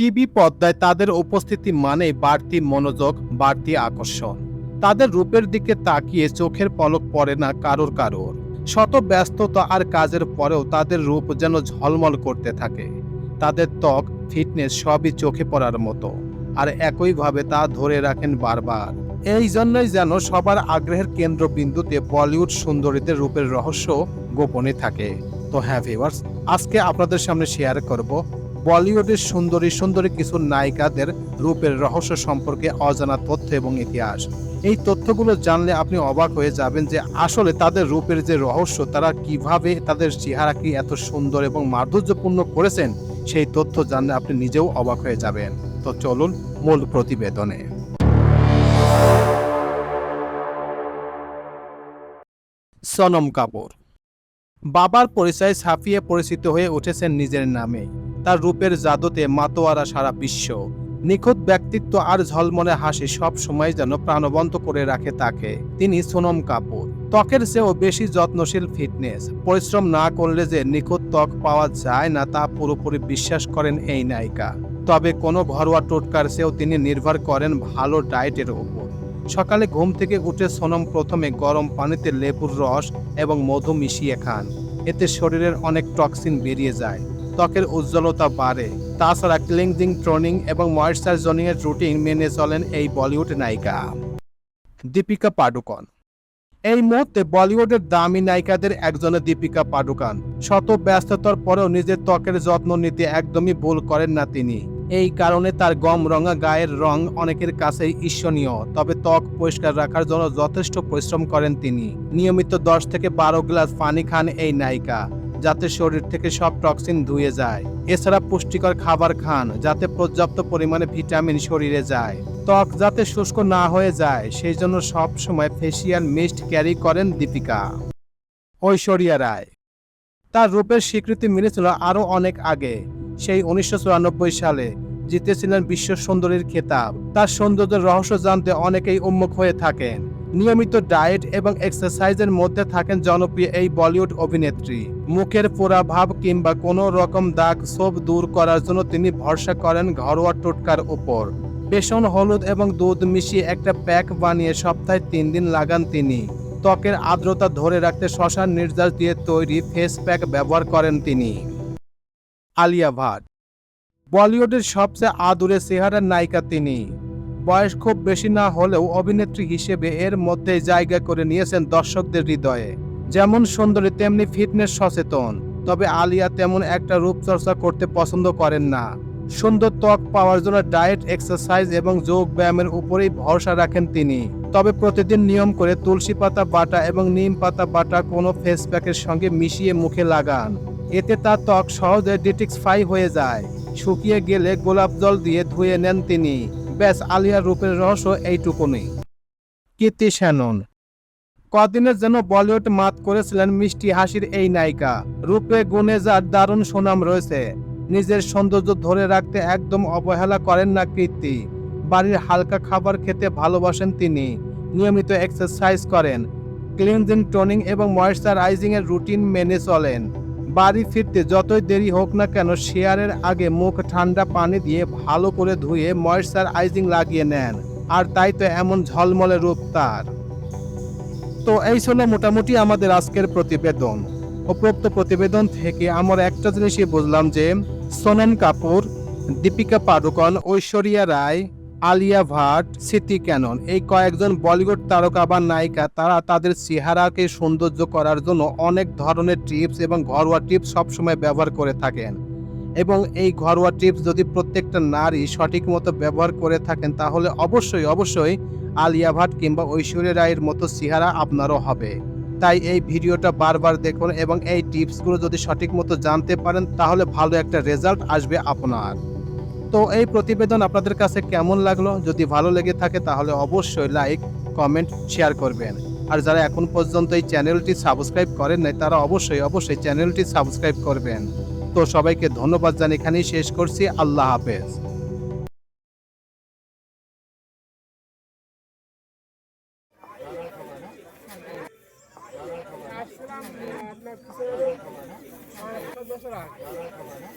TV পর্দায় তাদের উপস্থিতি মানেই বাড়তি মনোযোগ, বাড়তি আকর্ষণ। তাদের রূপের দিকে তাকিয়ে চোখের পলক পড়ে না কারোর কারোর। শত ব্যস্ততা আর কাজের পরেও তাদের রূপ যেন ঝলমল করতে থাকে। তাদের ত্বক, ফিটনেস সবই চোখে পড়ার মতো। আর একইভাবে তা ধরে রাখেন বারবার। এই জন্যই যেন সবার আগ্রহের কেন্দ্রবিন্দুতে বলিউড সুন্দরীদের রূপের রহস্য গোপনে থাকে। তো হ্যাঁ ভিউয়ার্স আজকে আপনাদের সামনে শেয়ার করব বলিউডের সুন্দরী সুন্দরী কিছু নায়িকাদের রূপের রহস্য সম্পর্কে অজানা তথ্য এবং ইতিহাস। এই তথ্যগুলো জানলে আপনি অবাক হয়ে যাবেন যে আসলে তাদের রূপের যে রহস্য, তারা কীভাবে তাদের চেহারাকে এত সুন্দর এবং মাধুর্যপূর্ণ করেছেন, সেই তথ্য জানলে আপনি নিজেও অবাক হয়ে যাবেন। তো চলুন মূল প্রতিবেদনে। সনম কাপুর। বাবার পরিচয় ছাপিয়ে পরিচিত হয়ে উঠেছেন নিজের নামে। তার রূপের জাদুতে মাতোয়ারা সারা বিশ্ব। নিখুঁত ব্যক্তিত্ব আর ঝলমলে হাসি সব সময় যেন প্রাণবন্ত করে রাখে তাকে। তিনি সোনম কাপুর। ত্বকের চেয়েও বেশি যত্নশীল ফিটনেস। পরিশ্রম না করলে যে নিখুঁত ত্বক পাওয়া যায় না তা পুরোপুরি বিশ্বাস করেন এই নায়িকা। তবে কোনো ঘরোয়া টোটকার চেয়েও তিনি নির্ভর করেন ভালো ডায়েটের উপর সকালে ঘুম থেকে উঠে সোনম প্রথমে গরম পানিতে লেবুর রস এবং মধু মিশিয়ে খান। এতে শরীরের অনেক টক্সিন বেরিয়ে যায়। ত্বকের উজ্জ্বলতা বাড়ে। তাছাড়া ক্লিনজিং ট্রনিং এবং ময়েশ্চারাইজিং এর রুটিন মেনে চলেন এই বলিউড নায়িকা। দীপিকা পাডুকন। এই মুহূর্তে বলিউডের দামি নায়িকাদের একজনে দীপিকা পাডুকান। শত ব্যস্ততার পরেও নিজের ত্বকের যত্ন নিতে একদমই ভুল করেন না তিনি। এই কারণে তার গম রঙা গায়ের রং অনেকের কাছেই ঈর্ষণীয়, তবে ত্বক পরিষ্কার রাখার জন্য যথেষ্ট পরিশ্রম করেন তিনি। নিয়মিত দশ থেকে বারো গ্লাস পানি খান এই নায়িকা। যাতে শরীর থেকে সব টক্সিন ধুয়ে যায়। এছাড়া পুষ্টিকর খাবার খান, যাতে পর্যাপ্ত পরিমাণে ভিটামিন শরীরে যায়। ত্বক যাতে শুষ্ক না হয়ে যায়, সেই জন্য সব সময় ফেসিয়াল মিস্ট ক্যারি করেন দীপিকা। ঐশ্বরিয়া রায়। তার রূপের স্বীকৃতি মিলেছিল আরও অনেক আগে। সেই উনিশশো চুরানব্বই সালে জিতেছিলেন বিশ্ব সুন্দরীর খেতাব। তার সৌন্দর্যের রহস্য জানতে অনেকেই উন্মুখ হয়ে থাকেন। নিয়মিত ডায়েট এবং এক্সারসাইজের মধ্যে থাকেন জনপ্রিয় এই বলিউড অভিনেত্রী। মুখের পোড়া ভাব কিংবা কোনো রকম দাগ সব দূর করার জন্য তিনি ভরসা করেন ঘরোয়া টোটকার উপর। বেসন, হলুদ এবং দুধ মিশিয়ে একটা প্যাক বানিয়ে সপ্তাহে তিন দিন লাগান তিনি। ত্বকের আর্দ্রতা ধরে রাখতে শ্মশান নির্যাস দিয়ে তৈরি ফেস প্যাক ব্যবহার করেন তিনি। আলিয়া ভাট। বলিউডের সবচেয়ে আদুরে চেহারার নায়িকা তিনি। বয়স খুব বেশি না হলেও অভিনেত্রী হিসেবে এর মধ্যে জায়গা করে নিয়েছেন দর্শকদের হৃদয়ে। যেমন সুন্দরী, তেমনি ফিটনেস সচেতন। তবে আলিয়া তেমন একটা রূপচর্চা করতে পছন্দ করেন না। সুন্দর ত্বক পাওয়ার জন্য ডায়েট এক্সারসাইজ এবং যোগ ব্যায়ামের উপরেই ভরসা রাখেন তিনি। তবে প্রতিদিন নিয়ম করে তুলসী পাতা বাটা এবং নিম পাতা বাটা কোনো ফেস প্যাকের সঙ্গে মিশিয়ে মুখে লাগান। এতে তার ত্বক সহজে ডিটিক্সফাই হয়ে যায়। শুকিয়ে গেলে গোলাপ জল দিয়ে ধুয়ে নেন তিনি। ব্যাস, আলিয়ার রূপের রহস্য এইটুকুনি। কীর্তি শ্যানন কদিনের যেন বলিউড মাত করেছিলেন মিষ্টি হাসির এই নায়িকা। রূপে গুণে যার দারুণ সুনাম রয়েছে, নিজের সৌন্দর্য ধরে রাখতে একদম অবহেলা করেন না কীর্তি। বাড়ির হালকা খাবার খেতে ভালোবাসেন তিনি, নিয়মিত এক্সারসাইজ করেন ক্লিনজিং টোনিং এবং ময়েশ্চারাইজিং এর রুটিন মেনে চলেন। বাড়ি ফিরতে যতই দেরি হোক না কেন শেয়ারের আগে মুখ ঠান্ডা পানি দিয়ে ভালো করে ধুয়ে ময়েশ্চারাইজিং লাগিয়ে নেন, আর তাই তো এমন ঝলমলে রূপ তার। তো এই ছিল মোটামুটি আমাদের আজকের প্রতিবেদন। উপরোক্ত প্রতিবেদন থেকে আমরা একটা জিনিসই বুঝলাম যে সোনম কাপুর, দীপিকা পাডুকন, ঐশ্বরিয়া রায়, আলিয়া ভাট স্মৃতি ক্যানন এই কয়েকজন বলিউড তারকা বা নায়িকা, তারা তাদের চেহারাকে সৌন্দর্য করার জন্য অনেক ধরনের টিপস এবং ঘরোয়া টিপস সবসময় ব্যবহার করে থাকেন। এবং এই ঘরোয়া টিপস যদি প্রত্যেকটা নারী সঠিক মতো ব্যবহার করে থাকেন, তাহলে অবশ্যই অবশ্যই আলিয়া ভাট কিংবা ঐশ্বর্য রায়ের মতো চেহারা আপনারও হবে। তাই এই ভিডিওটা বারবার দেখুন এবং এই টিপসগুলো যদি সঠিক মতো জানতে পারেন, তাহলে ভালো একটা রেজাল্ট আসবে আপনার। তো এই প্রতিবেদন আপনাদের কাছে কেমন লাগল? যদি ভালো লেগে থাকে, তাহলে অবশ্যই লাইক, কমেন্ট, শেয়ার করবেন। আর যারা এখন পর্যন্ত এই চ্যানেলটি সাবস্ক্রাইব করেন নাই, তারা অবশ্যই অবশ্যই চ্যানেলটি সাবস্ক্রাইব করবেন। তো সবাইকে ধন্যবাদ জানিয়ে এখানেই শেষ করছি। আল্লাহ হাফেজ। আপনার